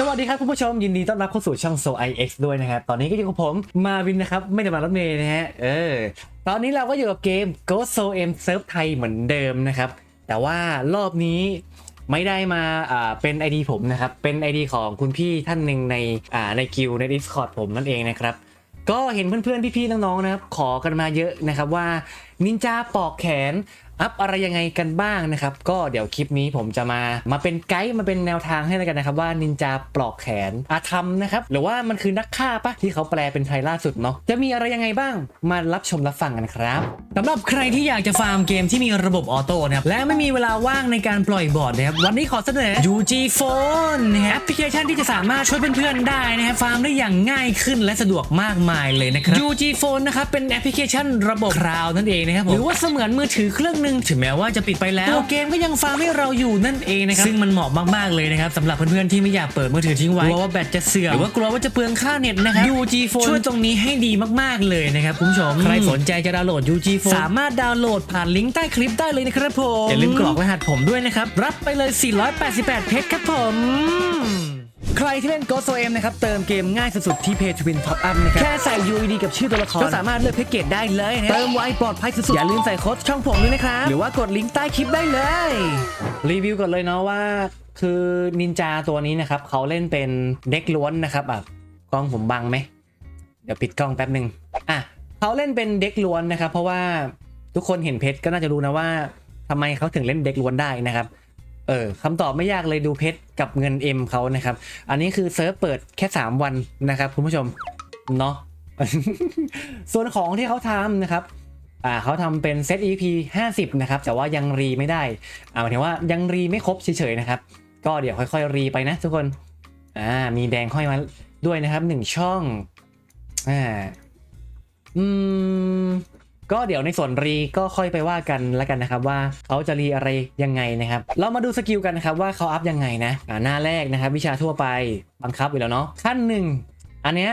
สวัสดีครับคุณผู้ชมยินดีต้อนรับเข้าสู่ช่อง So IX ด้วยนะครับ ตอนนี้ก็อยู่กับผมมาวินนะครับ ไม่ได้มารถเมย์นะฮะเออตอนนี้เราก็อยู่กับเกม Go So M Surf ไทยเหมือนเดิมนะครับ แต่ว่ารอบนี้ไม่ได้มาอ่าเป็น ID ผมนะครับ เป็น ID ของคุณพี่ท่านหนึ่งในอ่าในกิลใน Discord ผมนั่นเองนะครับ ก็เห็นเพื่อนๆ พี่ๆน้องๆนะครับ ขอกันมาเยอะนะครับว่านินจาปอกแขน อัพอะไรยังไงกันบ้างนะครับ ก็เดี๋ยวคลิปนี้ผมจะมามาเป็นไกด์มาเป็นแนวทางให้แล้วกันนะครับ ว่านินจาปลอกแขนอาธรรมนะครับ หรือว่ามันคือนักฆ่าปะที่เขาแปลเป็นไทยล่าสุดเนาะจะมีอะไรยังไงบ้าง มารับชมรับฟังกันครับสำหรับใครที่อยากจะฟาร์มเกมที่มีระบบออโต้นะครับและไม่มีเวลาว่างในการปล่อยบอร์ดนะครับวันนี้ขอเสนอ UG Phone นะฮะแอปพลิเคชันที่จะสามารถช่วยเพื่อนๆได้นะครับฟาร์มได้อย่างง่ายขึ้นและสะดวกมากมายเลยนะครับ UG Phone นะครับเป็นแอปพลิเคชันระบบคลาวด์นั่นเองนะครับผมหรือว่าเสมือนมือถือเครื่องหนึ่งถึงแม้ว่าจะปิดไปแล้วตัวเกมก็ยังฟาร์มให้เราอยู่นั่นเองนะครับซึ่งมันเหมาะมากๆเลยนะครับสำหรับเพื่อนๆที่ไม่อยากเปิดมือถือทิ้งไว้กลัวว่าแบตจะเสื่อมหรือว่ากลัวว่าจะเปลืองค่าเน็ตนะครับ UG Phone ช่วยตรงนี้ให้ดีมากๆเลยนะครับคุณผู้ชมใครสนใจจะดาวน์โหลด UG Phone สามารถดาวน์โหลดผ่านลิงก์ใต้คลิปได้เลยนะครับผมอย่าลืมกรอกรหัสผมด้วยนะครับรับไปเลย 488 เพชรครับผม ใครที่เล่น Ghost M นะครับ เติมเกมง่ายสุดๆที่ Pay to Win Top Up นะครับ แค่ใส่ UID กับชื่อตัวละคร ก็สามารถเลือกแพ็กเกจได้เลยนะเติมไวปลอดภัยสุดๆ อย่าลืมใส่โค้ดช่องผมด้วยนะครับ หรือว่ากดลิงก์ใต้คลิปได้เลย รีวิวก่อนเลยเนาะว่าคือนินจาตัวนี้นะครับเขาเล่นเป็นเด็กล้วนนะครับอะกล้องผมบังไหม เดี๋ยวปิดกล้องแป๊บหนึ่งอะเขาเล่นเป็นเด็กล้วนนะครับ เพราะว่าทุกคนเห็นเพชรก็น่าจะรู้นะว่าทำไมเขาถึงเล่นเด็กล้วนได้นะครับ เออคำตอบไม่ยากเลยดูเพชรกับเงิน M เขานะครับ อันนี้คือเซิร์ฟเปิดแค่ 3 วันนะครับคุณผู้ชมเนาะส่วนของที่เขาทำนะครับอ่าเขาทำเป็นเซต EP 50 นะครับ แต่ว่ายังรีไม่ได้อ่าหมายถึงว่ายังรีไม่ครบเฉยๆนะครับ ก็เดี๋ยวค่อยๆรีไปนะทุกคนอ่ามีแดงห้อยมาด้วยนะครับหนึ่งช่องอ่าอืม ก็เดี๋ยวในส่วนรีก็ค่อยไปว่ากันแล้วกันนะครับว่าเขาจะรีอะไรยังไงนะครับ เรามาดูสกิลกันนะครับว่าเขาอัพยังไงนะอ่าหน้าแรกนะครับ วิชาทั่วไปบังคับอยู่แล้วเนาะขั้นหนึ่งอันเนี้ย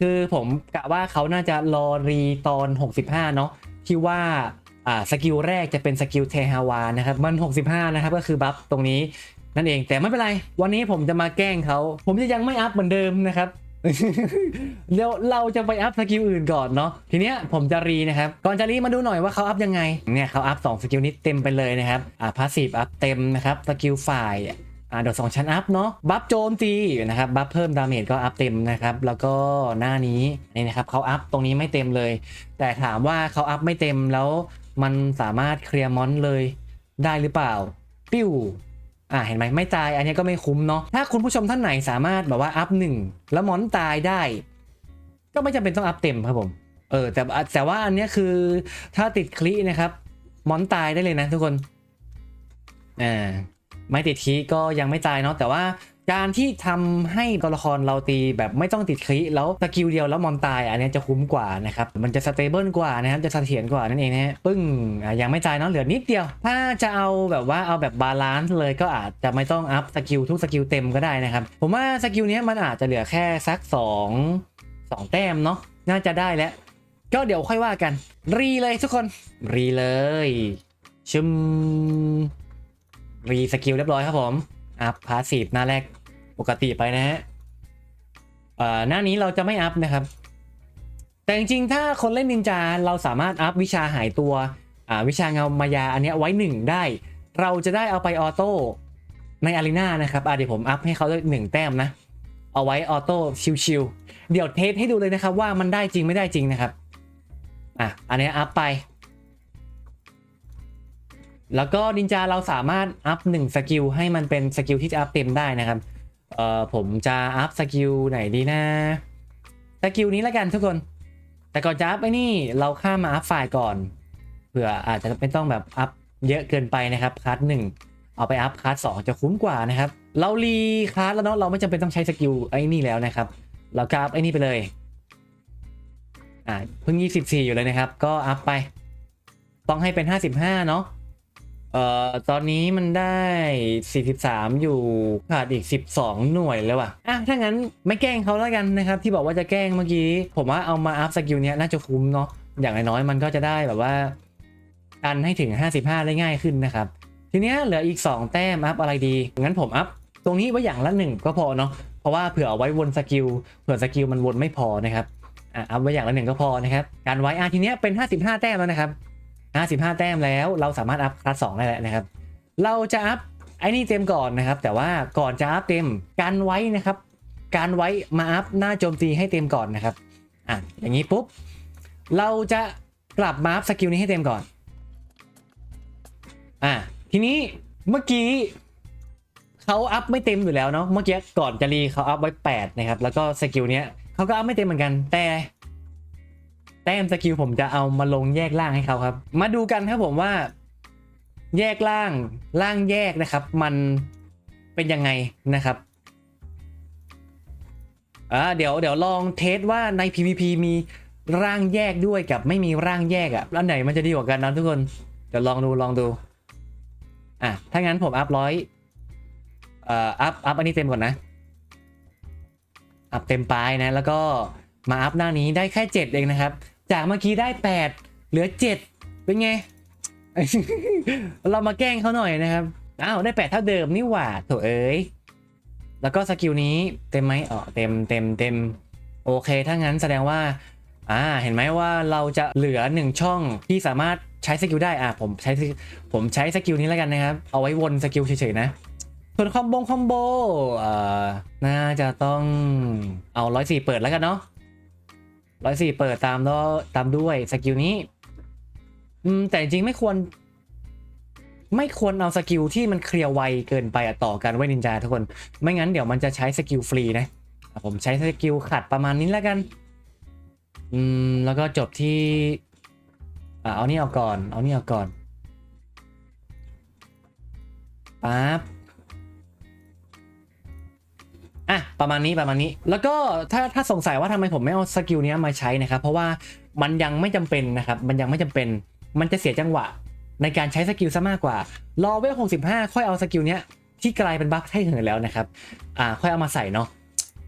คือผมกะว่าเขาน่าจะรอรีตอน 65 เนาะที่ว่าอ่าสกิลแรกจะเป็นสกิลเทฮาวานะครับมัน 65 นะครับก็คือบัฟตรงนี้นั่นเองแต่ไม่เป็นไร วันนี้ผมจะมาแกล้งเขา ผมจะยังไม่อัพเหมือนเดิมนะครับ เดี๋ยวเราจะไปอัพสกิลอื่นก่อนเนาะทีเนี้ยผมจะรีนะครับ ก่อนจะรีมาดูหน่อยว่าเขาอัพยังไงเนี่ยเขาอัพ2สกิลนี้เต็มไปเลยนะครับอ่าพาสซีฟอัพเต็มนะครับสกิลฝ่ายอ่าโดดสองชั้นอัพเนาะบัฟโจมตีนะครับบัฟเพิ่มดาเมจก็อัพเต็มนะครับแล้วก็หน้านี้นี่นะครับเขาอัพตรงนี้ไม่เต็มเลย แต่ถามว่าเขาอัพไม่เต็มแล้วมันสามารถเคลียร์มอนเลยได้หรือเปล่า ปิ้ว อ่าเห็นไหมไม่ตายอันนี้ก็ไม่คุ้มเนาะถ้าคุณผู้ชมท่านไหนสามารถแบบว่าอัพหนึ่งแล้วมอนตายได้ ก็ไม่จำเป็นต้องอัพเต็มครับผมเออแต่แต่ว่าอันนี้คือถ้าติดคลินะครับ มอนตายได้เลยนะทุกคนอ่าไม่ติดคลิก็ยังไม่ตายเนาะแต่ว่า การที่ทำให้ตัวละครเราตีแบบไม่ต้องติดคลิแล้วสกิลเดียวแล้วมอนตาย อันนี้จะคุ้มกว่านะครับมันจะสเตเบิลกว่านะครับจะเสถียรกว่านั่นเองนะฮะปึ้งยังไม่ตายเนาะเหลือนิดเดียว ถ้าจะเอาแบบว่าเอาแบบบาลานซ์เลยก็อาจจะไม่ต้องอัพสกิลทุกสกิลเต็มก็ได้นะครับผมว่าสกิลนี้มันอาจจะเหลือแค่สัก 2 2 แต้มเนาะน่าจะได้แล้ว ก็เดี๋ยวค่อยว่ากัน รีเลยทุกคน รีเลย ชึมรีสกิลเรียบร้อยครับผมอัพพาสีฟหน้าแรก ปกติไปนะฮะอ่อหน้านี้เราจะไม่อัพนะครับ แต่จริงๆ ถ้าคนเล่นนินจาเราสามารถอัพวิชาหายตัวอ่าวิชาเงามายาอันนี้ไว้หนึ่งได้ เราจะได้เอาไปออโต้ในอารีนานะครับอะเดี๋ยวผมอัพให้เขาด้หนึ่งแต้มนะ เอาไว้ออโต้ชิวๆเดี๋ยวเทสให้ดูเลยนะครับว่ามันได้จริงไม่ได้จริงนะครับอะอันนี้อัพไป แล้วก็นินจาเราสามารถอัพหนึ่งสกิลให้มันเป็นสกิลที่จะอัพเต็มได้นะครับ เอ่อผมจะอัพสกิลไหนดีนะสกิลนี้แล้วกันทุกคน แต่ก่อนจะอัพไอ้นี่เราข้ามมาอัพไฟล์ก่อนเผื่ออาจจะไม่ต้องแบบอัพเยอะเกินไปนะครับคลาสหนึ่งเอาไปอัพคลาสสองจะคุ้มกว่านะครับ เรารีคลาสแล้วเนาะเราไม่จำเป็นต้องใช้สกิลไอ้นี่แล้วนะครับ เราก็อัพไอ้นี่ไปเลยอ่าเพิ่ง 24 อยู่เลยนะครับ ก็อัพไป ต้องให้เป็น 55 เนาะ เอ่อตอนนี้มันได้ 43 อยู่ขาดอีก 12 หน่วยแล้วว่ะอะถ้างั้นไม่แกล้งเขาแล้วกันนะครับ ที่บอกว่าจะแกล้งเมื่อกี้ ผมว่าเอามาอัพสกิลเนี้ยน่าจะคุ้มเนาะอย่างน้อยๆมันก็จะได้แบบว่าดันให้ถึง 55 ได้ง่ายขึ้นนะครับ ทีเนี้ยเหลืออีก 2 แต้มอัพอะไรดีงั้นผมอัพตรงนี้ไว้อย่างละหนึ่งก็พอเนาะเพราะว่าเผื่อเอาไว้วนสกิลเผื่อสกิลมันวนไม่พอนะครับอะเอาไว้อย่างละหนึ่งก็พอนะครับการไว้อาทีเนี้ยเป็น 55 แต้มแล้วนะครับ 55 แต้มแล้ว เราสามารถอัพคลาสสองได้แล้วนะครับ เราจะอัพไอ้นี่เต็มก่อนนะครับ แต่ว่าก่อนจะอัพเต็มการไว้นะครับ การไว้มาอัพหน้าโจมตีให้เต็มก่อนนะครับอะอย่างนี้ปุ๊บเราจะกลับมาอัพสกิลนี้ให้เต็มก่อนอะทีนี้เมื่อกี้เขาอัพไม่เต็มอยู่แล้วเนาะเมื่อกี้ก่อนจะรีเขาอัพไว้ 8 นะครับ แล้วก็สกิลเนี้ยเขาก็อัพไม่เต็มเหมือนกันแต่ แต้มสกิลผมจะเอามาลงแยกล่างให้เขาครับ มาดูกันครับผมว่า แยกล่างล่างแยกนะครับ มันเป็นยังไงนะครับอ่าเดี๋ยวเดี๋ยวลองเทสว่าใน PVP มีร่างแยกด้วยกับไม่มีร่างแยกอะ่ะอันไหนมันจะดีกว่ากันนะทุกคนเดี๋ยวลองดูลองดูอะถ้างั้นผมอัพร้อยเอ่ออัพอัพอันนี้เต็มก่อนนะอัพเต็มปลายนะ แล้วก็มาอัพหน้านี้ได้แค่ 7 เองนะครับ จากเมื่อกี้ได้ 8 เหลือ 7 เป็นไง เรามาแกล้งเขาหน่อยนะครับ อ้าวได้ 8 เท่าเดิมนี่หว่าโถเอ้ย แล้วก็สกิลนี้เต็มไหมอ๋อเต็มเต็มเต็มโอเค ถ้างั้นแสดงว่า อ่า เห็นไหมว่าเราจะเหลือ 1 ช่องที่สามารถใช้สกิลได้ อ่าผมใช้ผมใช้สกิลนี้แล้วกันนะครับ เอาไว้วนสกิลเฉยๆนะส่วนคอมโบคอมโบ เอ่อ น่าจะต้องเอาร้อยสี่เปิดแล้วกันเนาะ ร้อยสี่เปิดตามแล้วตามด้วยสกิลนี้ อืมแต่จริงไม่ควร ไม่ควรเอาสกิลที่มันเคลียร์ไวเกินไปอะต่อกันไว้นินจาทุกคน ไม่งั้นเดี๋ยวมันจะใช้สกิลฟรีนะอะผมใช้สกิลขัดประมาณนี้แล้วกัน อืมแล้วก็จบที่อ่าเอานี่เอาก่อน เอานี่เอาก่อนปั๊บ อะประมาณนี้ประมาณนี้ แล้วก็ถ้าถ้าสงสัยว่าทำไมผมไม่เอาสกิลนี้มาใช้นะครับ เพราะว่ามันยังไม่จำเป็นนะครับ มันยังไม่จำเป็น มันจะเสียจังหวะในการใช้สกิลซะมากกว่า รอเวล65ค่อยเอาสกิลเนี้ยที่กลายเป็นบัฟให้เหินแล้วนะครับ อ่า ค่อยเอามาใส่เนาะ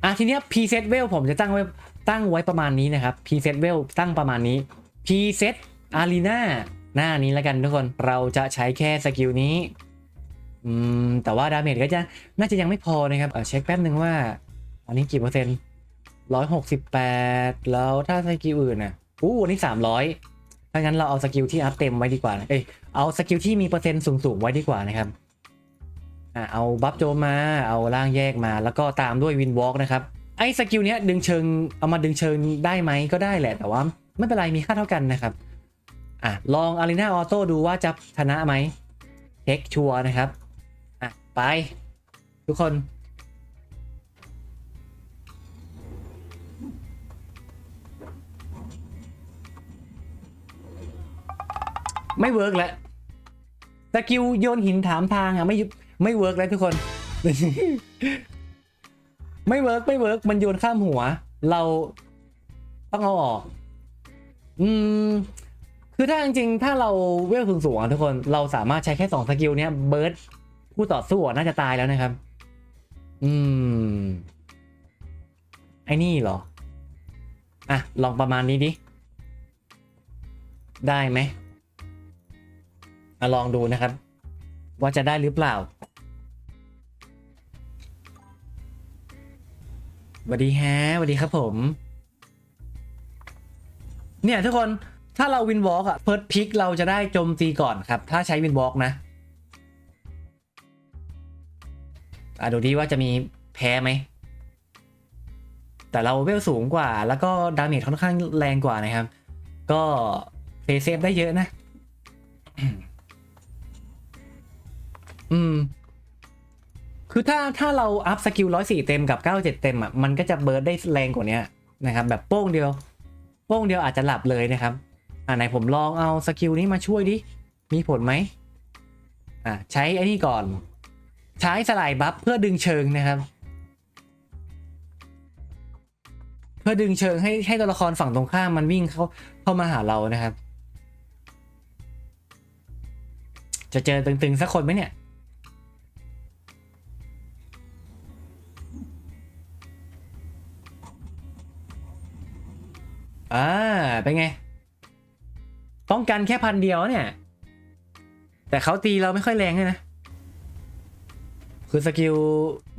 อะทีเนี้ย preset vel ผมจะตั้งไว้ตั้งไว้ประมาณนี้นะครับ preset vel ตั้งประมาณนี้ preset arena หน้านี้แล้วกันทุกคน เราจะใช้แค่สกิลนี้ อืมแต่ว่าดาเมจก็จะน่าจะยังไม่พอนะครับเออเช็คแป๊บหนึ่งว่า อันนี้กี่เปอร์เซ็นต์ร้อยหกสิบแปดแล้วถ้าสกิลอื่นน่ะอู้อันนี้สามร้อยถ้างั้นเราเอาสกิลที่อัพเต็มไว้ดีกว่านะเอ้ยเอาสกิลที่มีเปอร์เซ็นต์สูงๆไว้ดีกว่านะครับอ่าเอาบัฟโจมมาเอาล่างแยกมา แล้วก็ตามด้วยวินวอล์กนะครับไอ้สกิลเนี้ยดึงเชิงเอามาดึงเชิงได้ไหมก็ได้แหละ แต่ว่าไม่เป็นไรมีค่าเท่ากันนะครับอะลองอารีนาออโต้ดูว่าจะชนะไหมเช็คชัวร์นะครับ ไป ทุกคน ไม่เวิร์กแล้วสกิลโยนหินถามทางอะไม่ยุไม่เวิร์กแล้วทุกคน ไม่เวิร์กไม่เวิร์กมันโยนข้ามหัว เราต้องเอาออก อืม คือถ้าจริงๆ ถ้าเราเวลสูงๆอะทุกคน เราสามารถใช้แค่สองสกิลเนี้ยเบิร์ด ผู้ต่อสู้อะน่าจะตายแล้วนะครับ อืม ไอ้นี่เหรอ อะ ลองประมาณนี้ดิ ได้ไหมอะลองดูนะครับ ว่าจะได้หรือเปล่าสวัสดีฮะสวัสดีครับผม เนี่ยทุกคนถ้าเราวินวอล์กอะเฟิร์สพิกเราจะได้โจมตีก่อนครับ ถ้าใช้วินวอล์กนะ อะดูดีว่าจะมีแพ้ไหม แต่เราเวลสูงกว่า แล้วก็ดาเมจค่อนข้างแรงกว่านะครับ ก็เพย์เซฟได้เยอะนะ อืม คือถ้าถ้าเราอัพสกิลร้อยสี่เต็มกับเก้าเจ็ดเต็มอะ มันก็จะเบิร์ดได้แรงกว่านี้นะครับ แบบโป้งเดียว โป้งเดียวอาจจะหลับเลยนะครับ อ่าไหนผมลองเอาสกิลนี้มาช่วยดิ มีผลไหมอ่าใช้ไอ้นี่ก่อน ใช้สลายบัฟเพื่อดึงเชิงนะครับ เพื่อดึงเชิงให้ให้ตัวละครฝั่งตรงข้ามมันวิ่งเข้าเข้ามาหาเรานะครับ จะเจอตึงๆสักคนไหมเนี่ยอ่าเป็นไง ป้องกันแค่พันเดียวเนี่ย แต่เขาตีเราไม่ค่อยแรงเลยนะ คือสกิล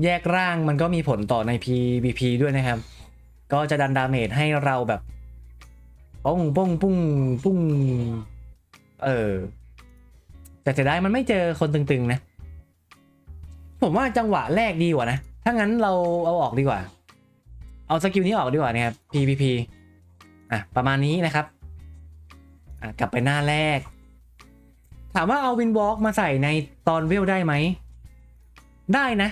แยกร่างมันก็มีผลต่อใน PVP ด้วยนะครับ ก็จะดันดาเมจให้เราแบบปุ้งปุ้งปุ้งปุ้งเออ แต่จะได้มันไม่เจอคนตึงๆนะ ผมว่าจังหวะแรกดีกว่านะ ถ้างั้นเราเอาออกดีกว่า เอาสกิลนี้ออกดีกว่านะครับ PVP อะ ประมาณนี้นะครับ อะ กลับไปหน้าแรก ถามว่าเอาวินวอล์กมาใส่ในตอนเวลได้ไหม ได้นะ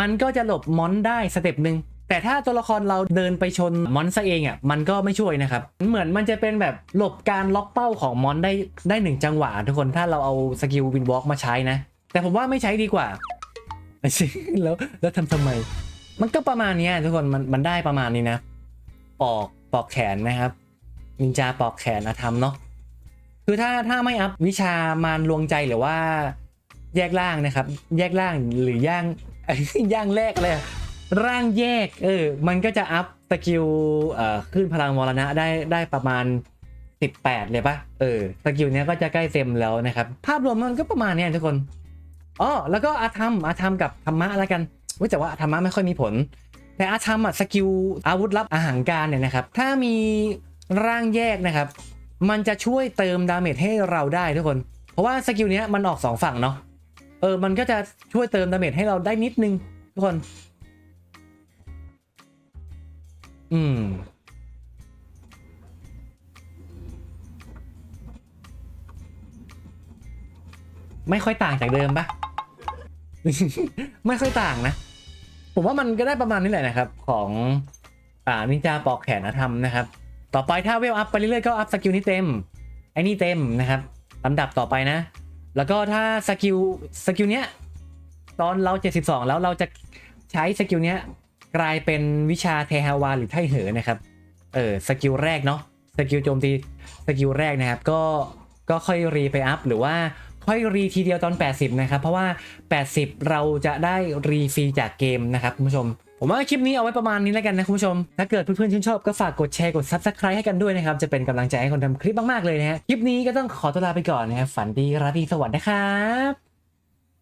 มันก็จะหลบมอนได้สเต็ปหนึ่งแต่ถ้าตัวละครเราเดินไปชนมอนซะเองอะมันก็ไม่ช่วยนะครับ เหมือนมันจะเป็นแบบหลบการล็อกเป้าของมอนได้ได้หนึ่งจังหวะทุกคนถ้าเราเอาสกิลวินวอล์กมาใช้นะ แต่ผมว่าไม่ใช้ดีกว่าแล้วแล้วทำทำไม มันก็ประมาณนี้ทุกคนมันมันได้ประมาณนี้นะปอกปอกแขนนะครับนินจาปอกแขนนะทำเนาะคือถ้าถ้าไม่อัพวิชามารลวงใจหรือว่า แยกล่างนะครับ แยกล่างหรือย่างย่างแรกเลยร่างแยกเออมันก็จะอัพสกิลเอ่อขึ้นพลังมรณะได้ได้ประมาณ 18 เลยปะเออสกิลเนี้ยก็จะใกล้เต็มแล้วนะครับ ภาพรวมมันก็ประมาณเนี้ยทุกคนอ๋อแล้วก็อาธรรมอาธรรมกับธรรมะแล้วกันว้ยแต่ว่าธรรมะไม่ค่อยมีผล แต่อาธรรมอะสกิลอาวุธลับอาหารการเนี่ยนะครับ ถ้ามีร่างแยกนะครับ มันจะช่วยเติมดาเมจให้เราได้ทุกคน เพราะว่าสกิลเนี้ยมันออกสองฝั่งเนาะ อมันก็จะช่วยเติมดาเมจให้เราได้นิดนึง ทุกคน อืม ไม่ค่อยต่างจากเดิมปะไม่ค่อยต่างนะ ผมว่ามันก็ได้ประมาณนี้แหละนะครับ ของอ่านินจาปอกแขนธรรมนะครับ ต่อไปถ้าเวลอัพไปเรื่อยๆก็อัพสกิลนี้เต็ม ไอ้นี่เต็มนะครับลำดับต่อไปนะ แล้วก็ถ้าสกิลสกิลเนี้ยตอนเรา 72 แล้วเราจะใช้สกิลเนี้ยกลายเป็นวิชาเทฮาวาหรือไทเหอนะครับ เออสกิลแรกเนาะสกิลโจมตีสกิลแรกนะครับ ก็ก็ค่อยรีไปอัพหรือว่า ค่อยรีทีเดียวตอน 80 นะครับ เพราะว่า 80 เราจะได้รีฟรีจากเกมนะครับคุณผู้ชม ผมว่าคลิปนี้เอาไว้ประมาณนี้แล้วกันนะคุณผู้ชม ถ้าเกิดเพื่อนๆชื่นชอบก็ฝากกดแชร์กด subscribe ให้กันด้วยนะครับ จะเป็นกำลังใจให้คนทำคลิปมากๆเลยนะฮะ คลิปนี้ก็ต้องขอตัวลาไปก่อนนะครับ ฝันดีราตรีสวัสดิ์นะครับ